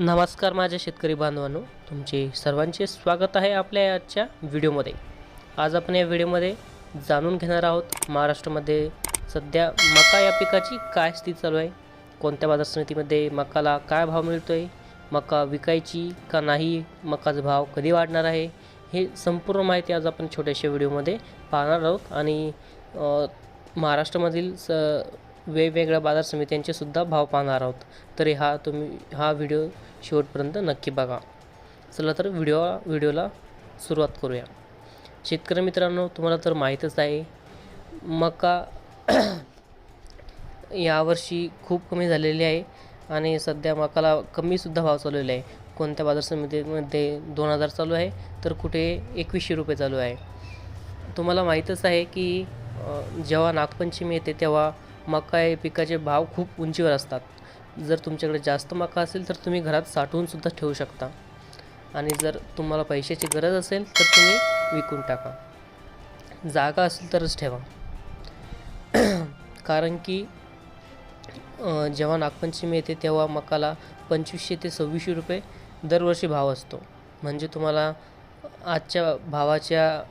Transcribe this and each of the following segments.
नमस्कार माझ्या शेतकरी बांधवांनो तुमचे सर्वांचे स्वागत आहे आपल्या आजच्या व्हिडिओमध्ये. आज आपण या व्हिडिओमध्ये जाणून घेणार आहोत महाराष्ट्रामध्ये सध्या मका या पिकाची काय स्थिती चालू आहे कोणत्या बाजार समितीमध्ये मकाला काय भाव मिळतो आहे मका विकायची का नाही मकाचा भाव कधी वाढणार आहे हे संपूर्ण माहिती आज आपण छोट्याशा व्हिडिओमध्ये पाहणार आहोत. आणि महाराष्ट्रामधील स वेगवेगळ्या बाजार समित्यांचे सुद्धा भाव पाहणार आहोत. तरी हा तुम्ही हा व्हिडिओ शेवटपर्यंत नक्की बघा. चला तर व्हिडिओ व्हिडिओला सुरुवात करूया. शेतकरी मित्रांनो तुम्हाला तर माहीतच आहे मका यावर्षी खूप कमी झालेली आहे आणि सध्या मकाला कमीसुद्धा भाव चाललेला आहे. कोणत्या बाजार समितीमध्ये दोन हजार चालू आहे तर कुठे एकवीसशे रुपये चालू आहे. तुम्हाला माहीतच आहे की जेव्हा नागपंचमी येते तेव्हा मका या पिकाचे भाव खूप उंचीवर असतात. जर तुमच्याकडे जास्त मका असेल तर तुम्ही घरात साठवूनसुद्धा ठेवू शकता. आणि जर तुम्हाला पैशाची गरज असेल तर तुम्ही विकून टाका. जागा असेल तरच ठेवा. कारण की जेव्हा नागपंचमी येते तेव्हा मकाला पंचवीसशे ते सव्वीसशे रुपये दरवर्षी भाव असतो. म्हणजे तुम्हाला आजच्या भावाच्या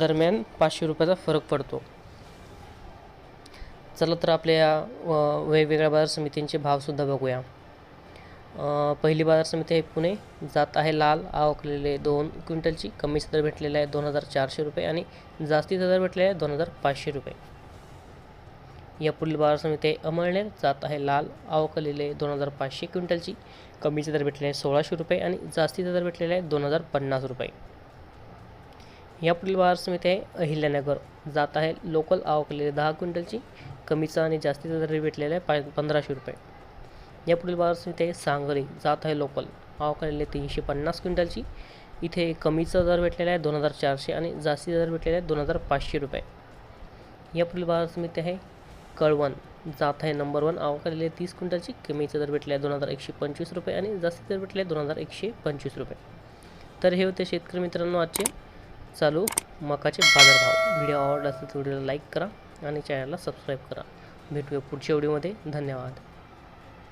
दरम्यान पाचशे रुपयाचा फरक पडतो. चला तर आपल्या अ, वेगवेगळ्या बाजार समितींचे भावसुद्धा बघूया. पहिली बाजार समिती आहे पुणे. जात आहे लाल आवकलेले दोन. क्विंटलची कमी दर भेटलेला आहे दोन हजार चारशे रुपये आणि जास्तीचा दर भेटलेला आहे दोन हजार पाचशे रुपये. या पुढील बाजार समिती आहे अमळनेर. जात आहे लाल आवकलेले दोन हजार पाचशे क्विंटलची. कमीचा दर भेटलेला आहे सोळाशे रुपये आणि जास्तीचा दर भेटलेला आहे दोन हजार पन्नास रुपये. या पुढील बाजार समिती आहे अहिल्यानगर. जात आहे लोकल आवकलेले दहा क्विंटलची कमीचा आणि जास्तीचा दर भेटलेला आहे पा पंधराशे रुपये. या पुढील बाजार समिती आहे सांगरी जात आहे लोकल आवकलेले तीनशे पन्नास क्विंटलची इथे कमीचा दर भेटलेला आहे दोन हजार चारशे आणि जास्तीचा दर भेटलेला आहे दोन हजार पाचशे रुपये. या पुढील बाजार समिती आहे कळवण. जात आहे नंबर वन आवकलेले तीस क्विंटलची कमीचा दर भेटला आहे दोन हजार एकशे पंचवीस रुपये आणि जास्तीचा दर भेटला आहे दोन हजार एकशे पंचवीस रुपये. तर हे होते शेतकरी मित्रांनो आजचे चालू मकाचे बाजारभाव. व्हिडिओ आवडला असेल तर व्हिडिओला लाईक करा आणि चॅनलला सबस्क्राईब करा. भेटूया पुढच्या व्हिडिओमध्ये. धन्यवाद.